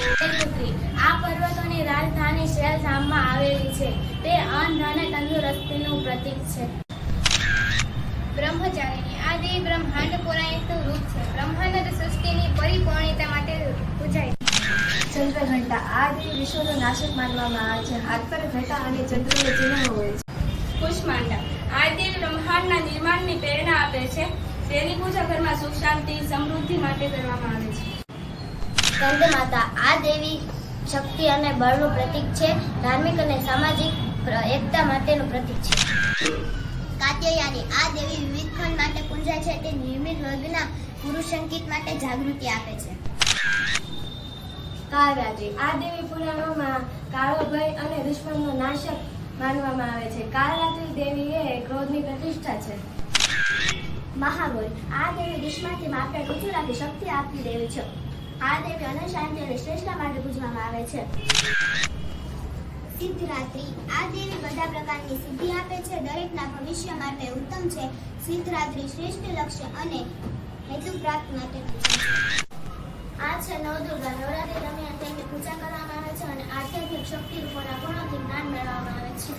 આ પર્વતોની રાજધાની શેલધામમાં આવેલી છે. તે અન્ન અને તંદુરસ્તીનું પ્રતીક છે. બ્રહ્મચારીની આ દેવી બ્રહ્માંડ પૌરાણિકનું રૂપ છે. બ્રહ્માંડ સૃષ્ટિની પરિપૂર્ણતા માટે પૂજાય ચંદ્રઘંટા આ દેવી વિશ્વનો નાશક માનવામાં આવે છે. હાથ પર ઘટા અને ચંદ્રનો ચિહ્ન હોય છે. કુષ્માંડા આ દેવી બ્રહ્માંડના નિર્માણની પ્રેરણા આપે છે. તેની પૂજા ઘરમાં સુખ શાંતિ, સમૃદ્ધિ માટે કરવામાં આવે છે. સ્કંદમાતા આ દેવી શક્તિ અને બળનું પ્રતીક છે. ધાર્મિક અને સામાજિક એકતા માટેનું પ્રતીક છે. કાત્યયાની આ દેવી વિવિધ ખંડ માટે પૂજાય છે. તે નિર્મિત વર્ગના પુરુષ સંગીત માટે જાગૃતિ આપે છે. કાળરાત્રિ. આ દેવી પુરાણોમાં કાળો અને દુશ્મનનો નાશક માનવામાં આવે છે. કાળરાત્રિ દેવી એ ક્રોધની પ્રતિષ્ઠા છે. મહાગોરી આ દેવી દુશ્મનથી માપને ઊંચું શક્તિ આપતી દેવી છે. આ દેવી અનંત શાંતિ અને શ્રેષ્ઠતા માટે પૂજવામાં આવે છે. સિદ્ધરાત્રિ. આ દેવી બધા પ્રકારની સિદ્ધિ આપે છે. દરેકના ભવિષ્ય માટે ઉત્તમ છે. સિદ્ધરાત્રિ શ્રેષ્ઠ લક્ષ્ય અને હેતુ પ્રાપ્ત માટે આ છે નવદુર્ગા. નવરાત્રિ દરમિયાન તેમની પૂજા કરવામાં આવે છે અને આધ્યાત્મિક શક્તિ રૂપોના ગુણોથી જ્ઞાન મેળવવામાં આવે છે.